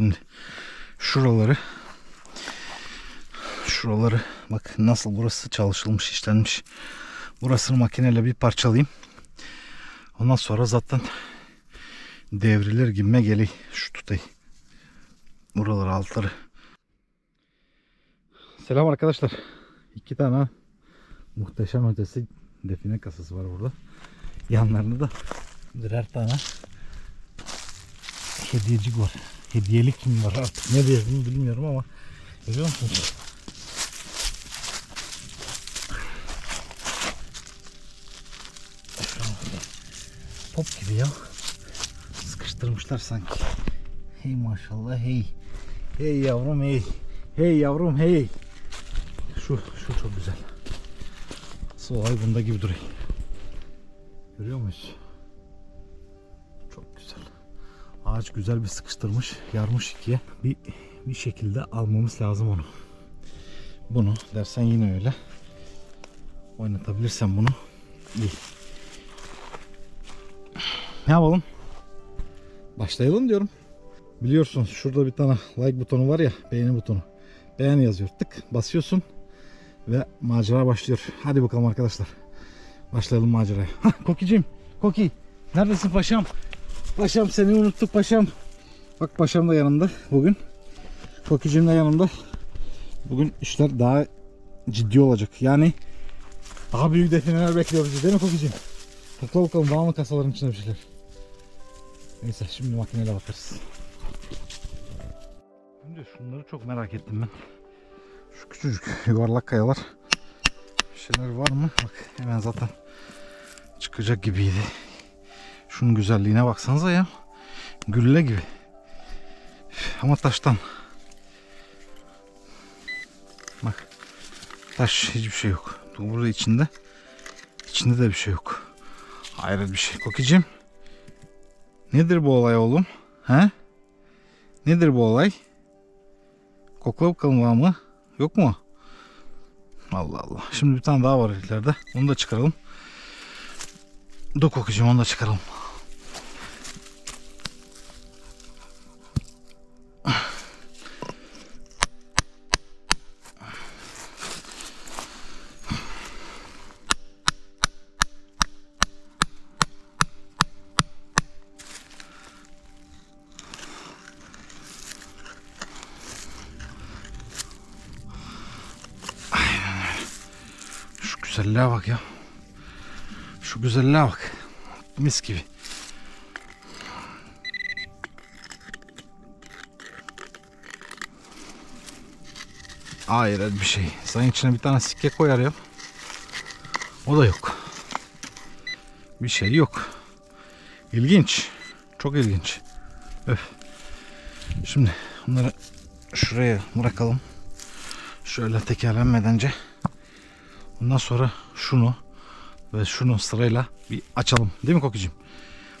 Şimdi şuraları şuraları bak nasıl burası çalışılmış işlenmiş. Burasını makineyle bir parçalayayım. Ondan sonra zaten devrilir gibime geliyor. Şu tutayım. Buraları altları. Selam arkadaşlar. İki tane muhteşem ötesi define kasası var burada. Yanlarında da birer tane hediyecik var. Hediyelik mi var artık ne diyelim bilmiyorum ama görüyor musunuz? Top gibi ya. Sıkıştırmışlar sanki. Hey maşallah hey. Hey yavrum hey. Hey yavrum hey. Şu şu çok güzel. Su ay bunda gibi duruyor. Görüyor muyuz? Ağaç güzel bir sıkıştırmış, yarmış ikiye. Bir bir şekilde almamız lazım onu. Bunu dersen yine öyle. Oynatabilirsen bunu iyi. Ne yapalım? Başlayalım diyorum. Biliyorsun şurada bir tane like butonu var ya, beğeni butonu. Beğen yazıyor. Tık basıyorsun ve macera başlıyor. Hadi bakalım arkadaşlar. Başlayalım maceraya. Hah Kokicim. Koki. Neredesin paşam? Paşam seni unuttuk paşam. Bak paşam da yanımda bugün. Kokicim de yanımda. Bugün işler daha ciddi olacak. Yani daha büyük defineler bekliyoruz değil mi Kokicim? Topla bakalım var mı kasaların içinde bir şeyler. Neyse şimdi makineyle bakarız. Şimdi şunları çok merak ettim ben. Şu küçücük yuvarlak kayalar. Bir şeyler var mı? Bak hemen zaten çıkacak gibiydi. Şunun güzelliğine baksanıza ya. Gülle gibi. Ama taştan. Bak. Taş hiçbir şey yok. Burada içinde. İçinde de bir şey yok. Hayret bir şey. Kokicim. Nedir bu olay oğlum? He? Nedir bu olay? Kokla bakalım var mı? Yok mu? Allah Allah. Şimdi bir tane daha var ileride. Onu da çıkaralım. Dur kokicim onu da çıkaralım. Güzelliğe bak ya. Şu güzelliğe bak. Mis gibi. Hayret bir şey. Sayın içine bir tane sikke koyar ya. O da yok. Bir şey yok. İlginç. Çok ilginç. Öf. Şimdi bunları şuraya bırakalım. Şöyle tekerlenmedence. Ondan sonra şunu ve şunu sırayla bir açalım. Değil mi Kokicim?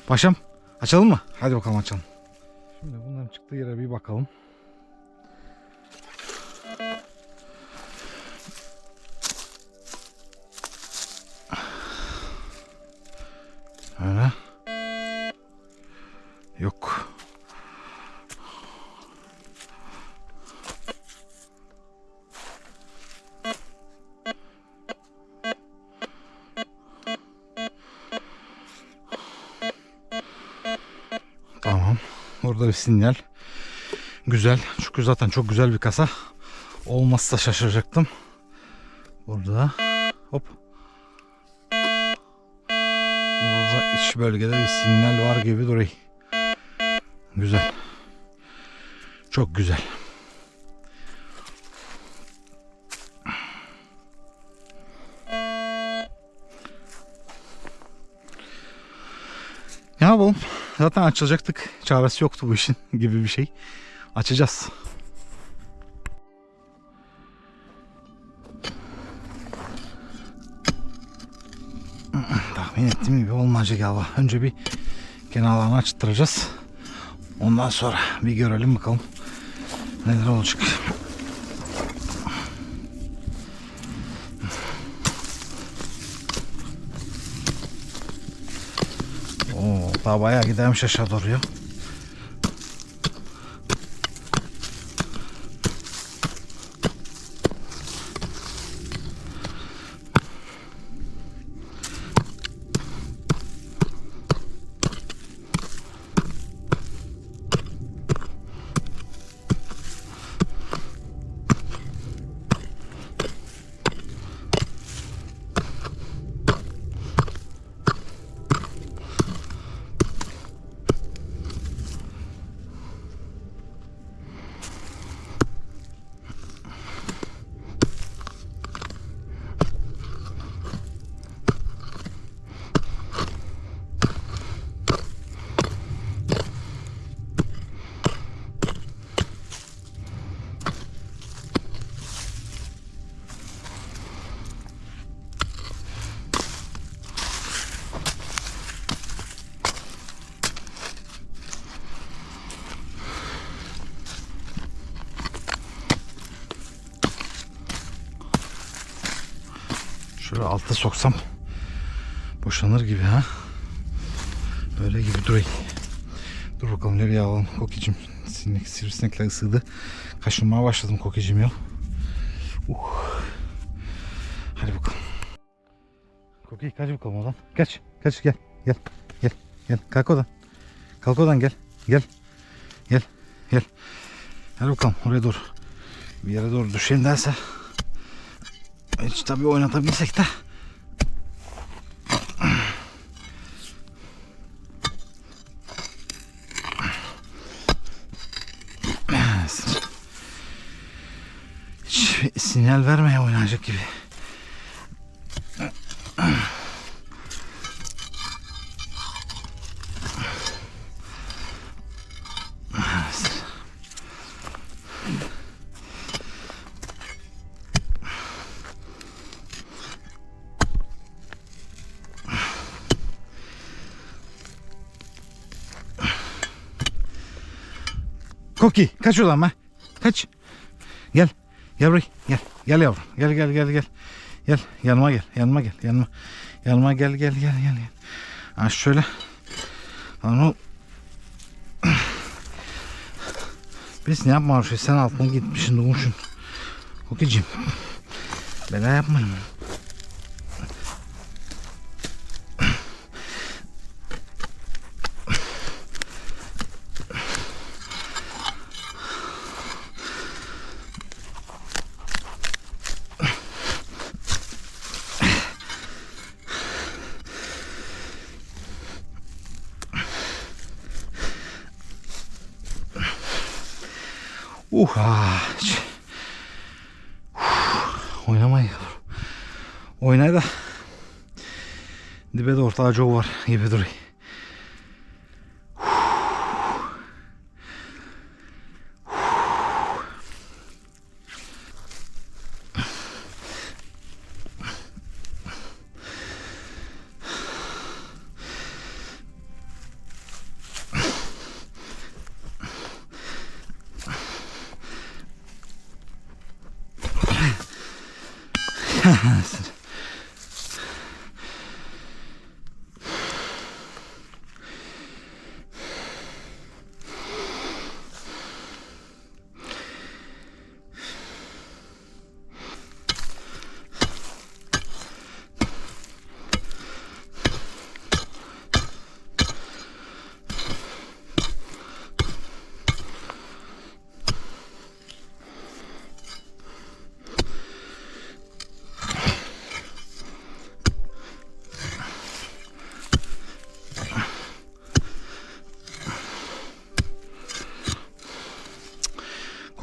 Paşam açalım mı? Hadi bakalım açalım. Şimdi bunların çıktığı yere bir bakalım. Orada bir sinyal. Güzel. Çünkü zaten çok güzel bir kasa. Olmazsa şaşıracaktım. Burada. Hop. Burada iç bölgede bir sinyal var gibi duruyor. Güzel. Çok güzel. Ne yapalım? Zaten açılacaktık. Çaresi yoktu bu işin gibi bir şey. Açacağız. Tahmin ettiğim gibi olmayacak galiba. Önce bir kenarlarını açtıracağız. Ondan sonra bir görelim bakalım neler olacak. Daha bayağı gidermiş aşağı doğru ya. Alta soksam boşanır gibi ha. Böyle gibi durayım. Dur bakalım nereye alalım kokicim. Sinek, sivrisinekler ısırdı. Kaşınmaya başladım kokicim ya. Uh. Hadi bakalım. Koki kaç bakalım oradan. Kaç. Kaç gel. Gel. Gel. Gel. Kalk oradan. Kalk oradan gel. Gel. Gel. Gel. Hadi bakalım oraya doğru. Bir yere doğru düşelim derse. Hiç tabii oynatabilsek de. Sinyal vermeye oynayacak gibi. Koki kaç ulan be. Kaç. Gel. Gel buraya. Gel. Gel yavrum. Gel gel gel gel. Gel yanıma gel. Yanıma gel. Yanıma. Yanıma gel gel gel gel. gel. Ha şöyle. Lan o. Biz ne yapma şey sen altına gitmişsin durmuşsun. Kokicim. Bela yapmayın. Uh, ah, Uf, oynamayın yavrum. Oynay da dibe de orta acı var gibi duruyor.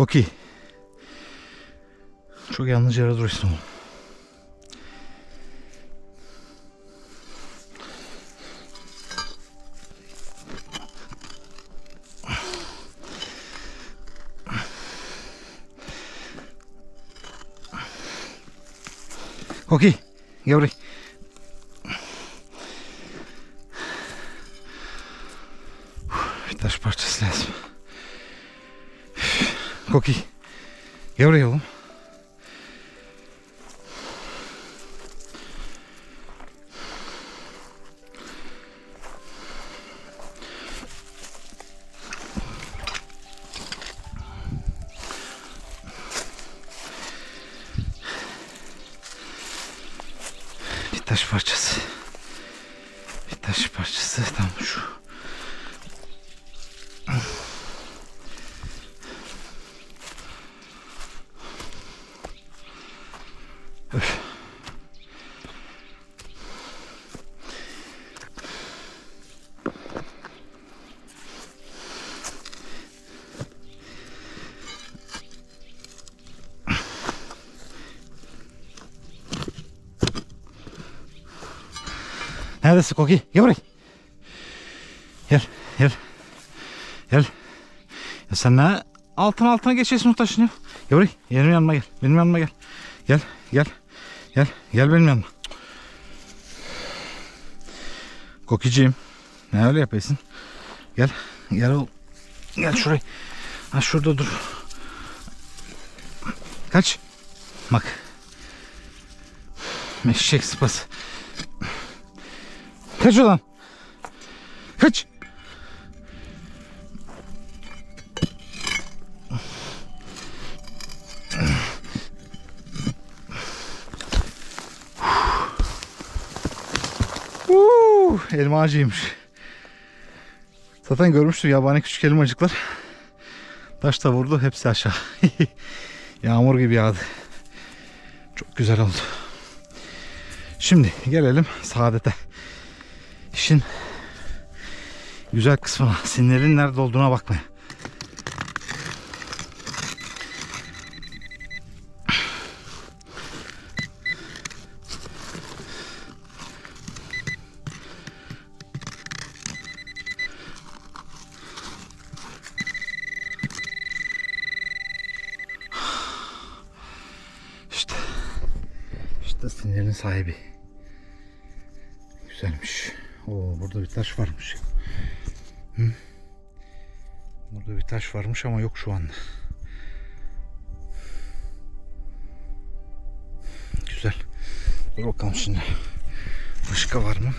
Koki. Çok yanlış yere duruyorsun. Koki. Gel buraya. Gel buraya oğlum. Bir taş parçası. Bir taş parçası tam şu. Neredesin Koki? Gel buraya. Gel, gel. Gel. Ya sen ne altına altına geçiyorsun taşın ya. Gel buraya. Benim yanıma gel. Benim yanıma gel. Gel, gel. Gel, gel benim yanıma. Kokiciğim. Ne öyle yapıyorsun? Gel, gel oğlum. Gel şuraya. Ha şurada dur. Kaç. Bak. Eşek sıpası. Kaç ulan. Kaç. Uuu, elma ağacıymış. Zaten görmüştüm yabani küçük elmacıklar. Taş da vurdu hepsi aşağı. Yağmur gibi yağdı. Çok güzel oldu. Şimdi gelelim saadete. İşin güzel kısmına. Sinirlerin nerede olduğuna bakmaya. İşte. İşte sinirlerin sahibi. Varmış ama yok şu anda. Güzel. Dur bakalım şimdi. Başka var mı?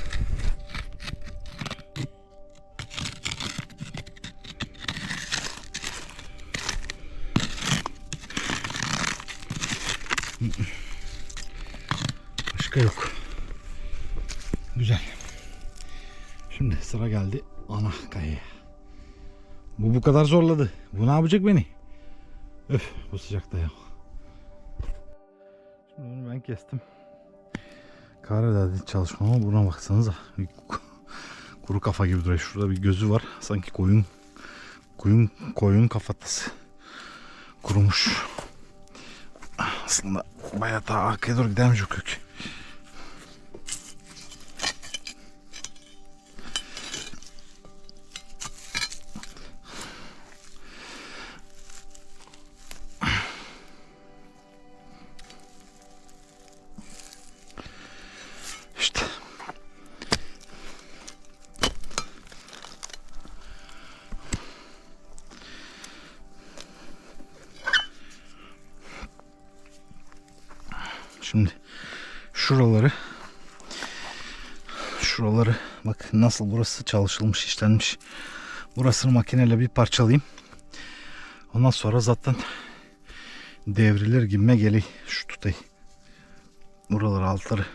Başka yok. Güzel. Şimdi sıra geldi ana kayaya. Bu bu kadar zorladı. Bu ne yapacak beni? Öf bu sıcakta ya. Şimdi bunu ben kestim. Kahredadi çalışmama buna baksanıza. Kuru kafa gibi duruyor. Şurada bir gözü var. Sanki koyun koyun koyun kafatası. Kurumuş. Aslında bayağı daha arkaya doğru gidermiş o kök. Nasıl burası çalışılmış işlenmiş. Burasını makineyle bir parçalayayım. Ondan sonra zaten devrilir gibime geliyor. Şu tutayı. Buraları altları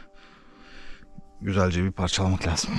güzelce bir parçalamak lazım.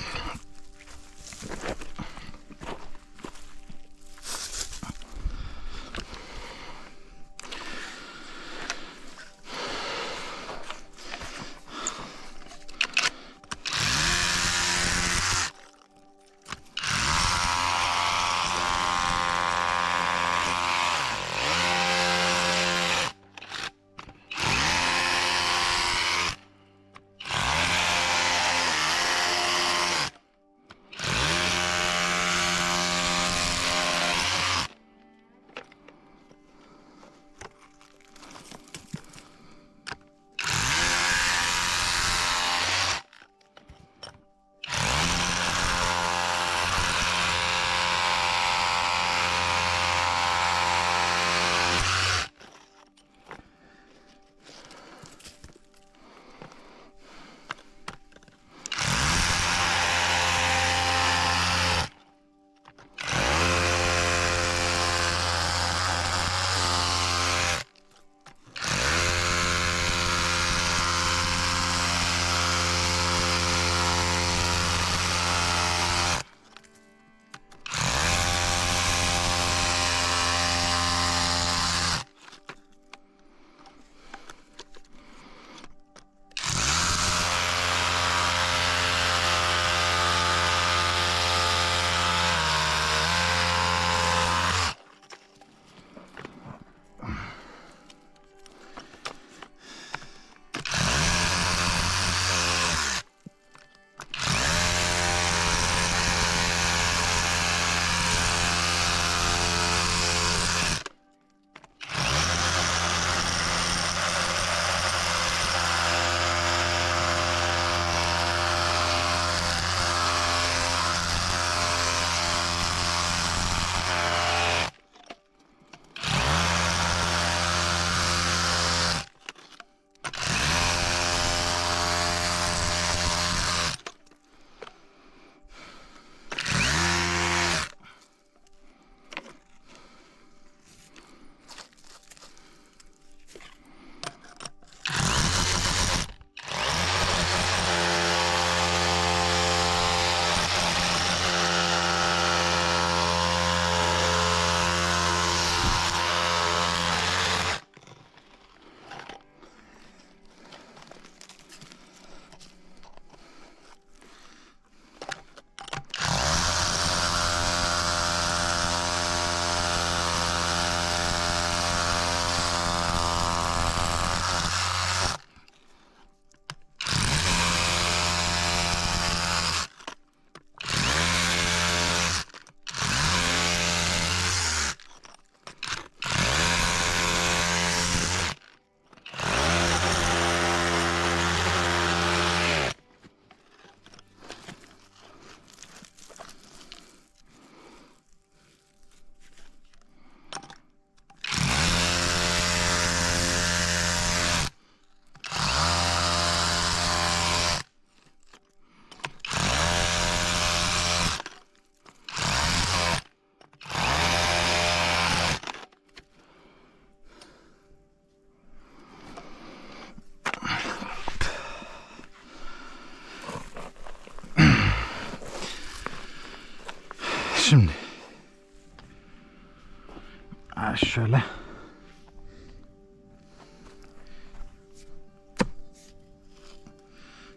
Şöyle.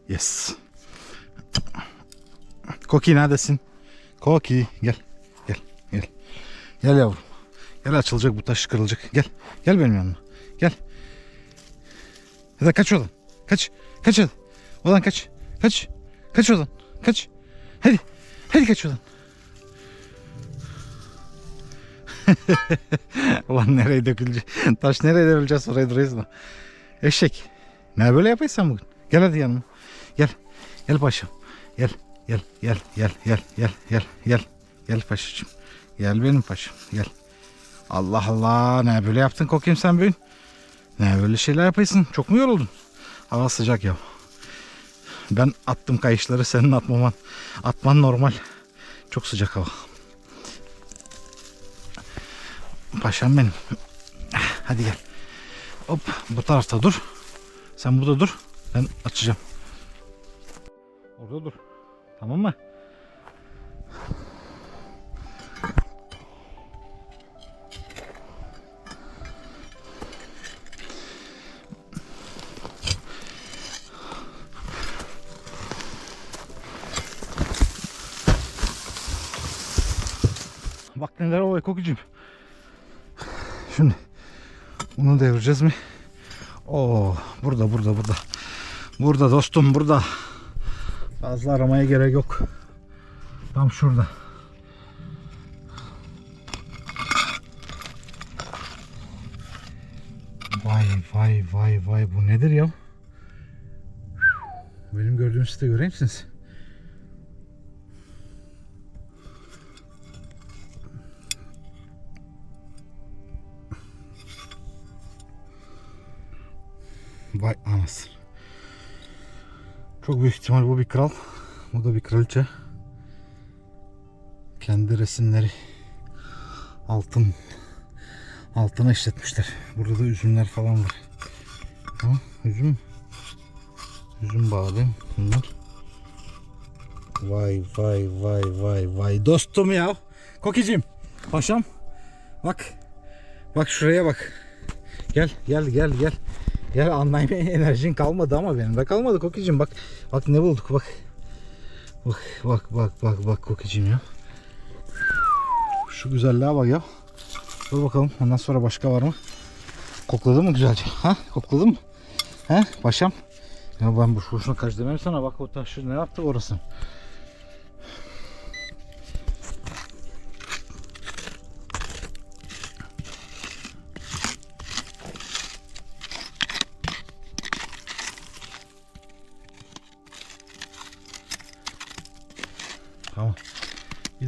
Yes. Koki neredesin? Koki gel. Gel. Gel. Gel yavrum. Gel açılacak bu taş kırılacak. Gel. Gel benim yanıma. Gel. Hadi kaç oradan. Kaç. Kaç hadi. Oradan kaç. Kaç. Kaç oradan. Kaç. Hadi. Hadi kaç oradan. Ulan nereye dökülecek? Taş nereye döküleceğiz oraya duruyoruz da. Eşek. Ne böyle yapıyorsun bugün? Gel hadi yanıma. Gel. Gel paşam. Gel. Gel. Gel. Gel. Gel. Gel. Gel. Gel. Gel paşacığım. Gel benim paşam. Gel. Allah Allah. Ne böyle yaptın kokayım sen bugün? Ne böyle şeyler yapıyorsun? Çok mu yoruldun? Hava sıcak ya. Ben attım kayışları senin atmaman. Atman normal. Çok sıcak hava. Paşam benim. Hadi gel. Hop bu tarafta dur. Sen burada dur. Ben açacağım. Orada dur. Tamam mı? Bak neler oluyor kokucum. Bunu devireceğiz mi? Oo burada burada burada. Burada dostum burada. Fazla aramaya gerek yok. Tam şurada. Vay vay vay vay bu nedir ya? Benim gördüğüm site göreyim misiniz? Anasını. Çok büyük ihtimal bu bir kral. Bu da bir kraliçe. Kendi resimleri altın altına işletmişler. Burada da üzümler falan var. Ha, üzüm üzüm badem bunlar. Vay vay vay vay vay dostum ya. Kokicim. Paşam. Bak. Bak şuraya bak. Gel gel gel gel. Gel anlaymaya enerjin kalmadı ama benim de kalmadı Kokicim bak. Bak ne bulduk bak. Bak bak bak bak bak Kokicim ya. Şu güzelliğe bak ya. Dur bakalım ondan sonra başka var mı? Kokladın mı güzelce? Ha? Kokladın mı? He paşam? Ya ben boş boşuna kaç demem sana bak o taşı ne yaptık orası.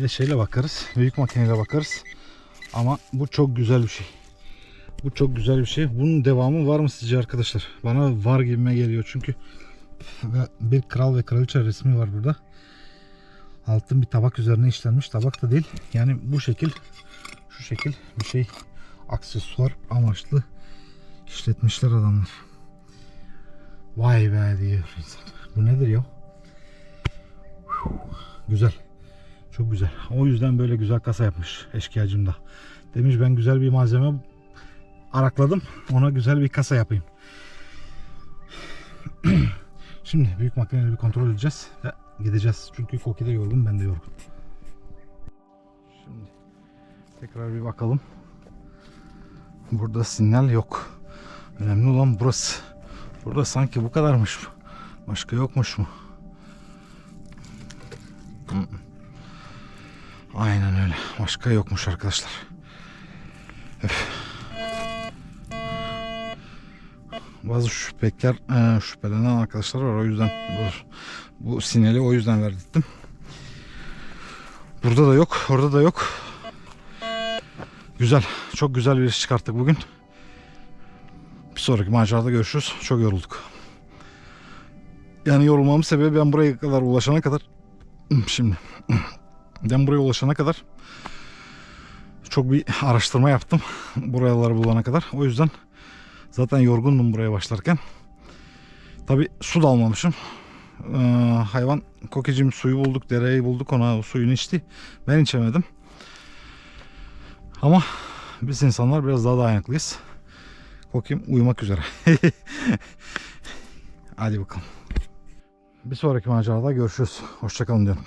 Şeyle bakarız. Büyük makineyle bakarız. Ama bu çok güzel bir şey. Bu çok güzel bir şey. Bunun devamı var mı sizce arkadaşlar? Bana var gibime geliyor çünkü bir kral ve kraliçe resmi var burada. Altın bir tabak üzerine işlenmiş. Tabak da değil. Yani bu şekil şu şekil bir şey aksesuar amaçlı işletmişler adamlar. Vay be diyor insan. Bu nedir ya? Güzel. Çok güzel. O yüzden böyle güzel kasa yapmış eşkıyacım da. Demiş ben güzel bir malzeme arakladım. Ona güzel bir kasa yapayım. Şimdi büyük makineleri bir kontrol edeceğiz ve gideceğiz. Çünkü Koki de yorgun, ben de yorgun. Şimdi tekrar bir bakalım. Burada sinyal yok. Önemli olan burası. Burada sanki bu kadarmış. Başka yokmuş mu? Başka yokmuş arkadaşlar. Öf. Bazı şüphekar, e, şüphelenen arkadaşlar var. O yüzden bu, bu sinyali o yüzden verdim. Burada da yok. Orada da yok. Güzel. Çok güzel bir iş çıkarttık bugün. Bir sonraki macerada görüşürüz. Çok yorulduk. Yani yorulmamın sebebi ben buraya kadar ulaşana kadar şimdi ben buraya ulaşana kadar çok bir araştırma yaptım. Buraları bulana kadar. O yüzden zaten yorgundum buraya başlarken. Tabi su da almamışım. Ee, hayvan kokicim suyu bulduk, dereyi bulduk ona o suyunu içti. Ben içemedim. Ama biz insanlar biraz daha dayanıklıyız. Kokim uyumak üzere. Hadi bakalım. Bir sonraki macerada görüşürüz. Hoşçakalın diyorum.